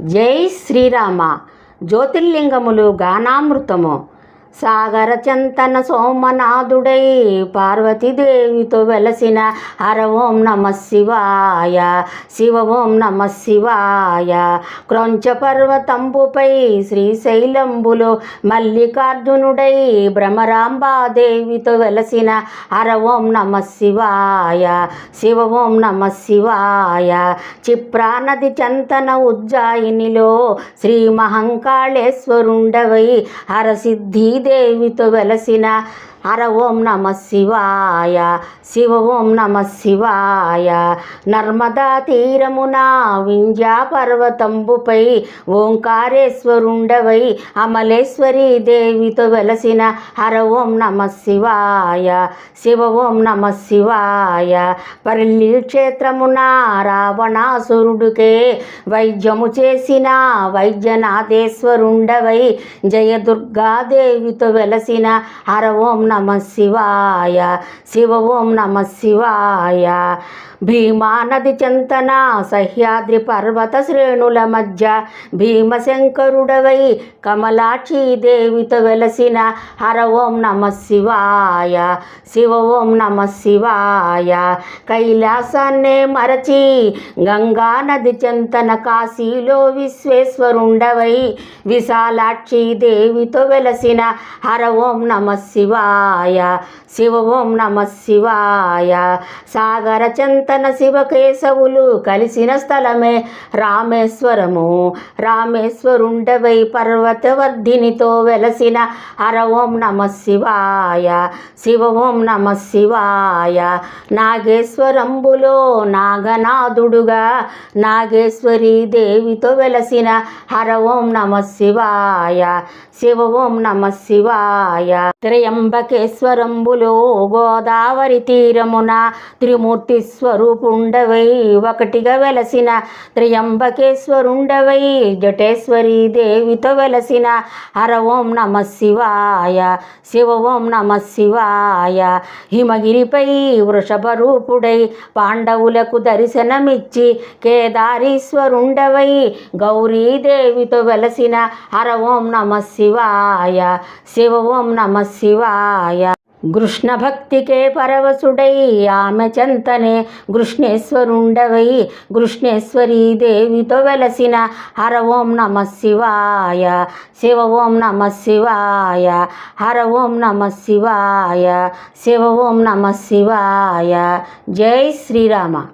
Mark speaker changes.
Speaker 1: జై శ్రీరామ. జ్యోతిర్లింగములు గానామృతము. సాగర చంతన సోమనాథుడై పార్వతీదేవితో వెలసిన హర ఓం నమ శివాయ శివ ఓం నమ శివాయ. క్రొంచ పర్వతంబుపై శ్రీశైలంబులో మల్లికార్జునుడై భ్రమరాంబాదేవితో వెలసిన హర ఓం నమ శివాయ శివ ఓం నమ శివాయ. చిప్రా నది చంతన ఉజ్జాయినిలో శ్రీ మహంకాళేశ్వరుండవై హరసిద్ధిదేవితో వెలసిన హర ఓం నమ శివాయ శివ ఓం నమ శివాయ. నర్మదా తీరమున వింధ్యా పర్వతంబుపై ఓంకారేశ్వరుండవై అమలేశ్వరి దేవితో వెలసిన హర ఓం నమ శివాయ శివ ఓం నమ శివాయ. పరిల్లి క్షేత్రమున రావణాసురుడుకే వైద్యము చేసిన వైద్యనాథేశ్వరుండవై జయదుర్గాదేవితో వెలసిన హర ఓం నమ శివాయ. శివ ఓం నమ శివాయ. భీమానది చెంతన సహ్యాద్రి పర్వత శ్రేణుల మధ్య భీమశంకరుడవై కమలాక్షి దేవితో వెలసిన హర ఓం నమ శివాయ శివ ఓం నమ శివాయ. కైలాసాన్నే మరచి గంగా నది చెంతన కాశీలో విశ్వేశ్వరుండవై విశాలాక్షి దేవితో వెలసిన హర ఓం నమ శివాయ శివ ఓం నమ శివాయ. సాగర తన శివకేశవులు కలిసిన స్థలమే రామేశ్వరము. రామేశ్వరుండవై పర్వతవర్ధినితో వెలసిన హర ఓం నమ శివాయ శివ ఓం నమ శివాయ. నాగేశ్వరంబులో నాగనాథుడుగా నాగేశ్వరి దేవితో వెలసిన హర ఓం నమ శివాయ శివ ఓం నమ శివాయ. త్రయంబకేశ్వరంబులో గోదావరి తీరమున త్రిమూర్తిశ్వరు స్వరూపుండవై ఒకటిగా వెలసిన త్రయంబకేశ్వరుండవై జటేశ్వరి దేవితో వెలసిన హర ఓం నమ శివాయ శివ ఓం నమ శివాయ. హిమగిరిపై వృషభ రూపుడై పాండవులకు దర్శనమిచ్చి కేదారీశ్వరుండవై గౌరీదేవితో వెలసిన హర ఓం నమ శివాయ శివ ఓం నమ శివాయ. కృష్ణభక్తికే పరవశుడై ఆమె చెంతనే కృష్ణేశ్వరుండవై. కృష్ణేశ్వరీ దేవితో వెలసిన హర ఓం నమ శివాయ శివ ఓం నమ శివాయ హర ఓం నమ శివాయ శివ ఓం నమ శివాయ. జై శ్రీరామ.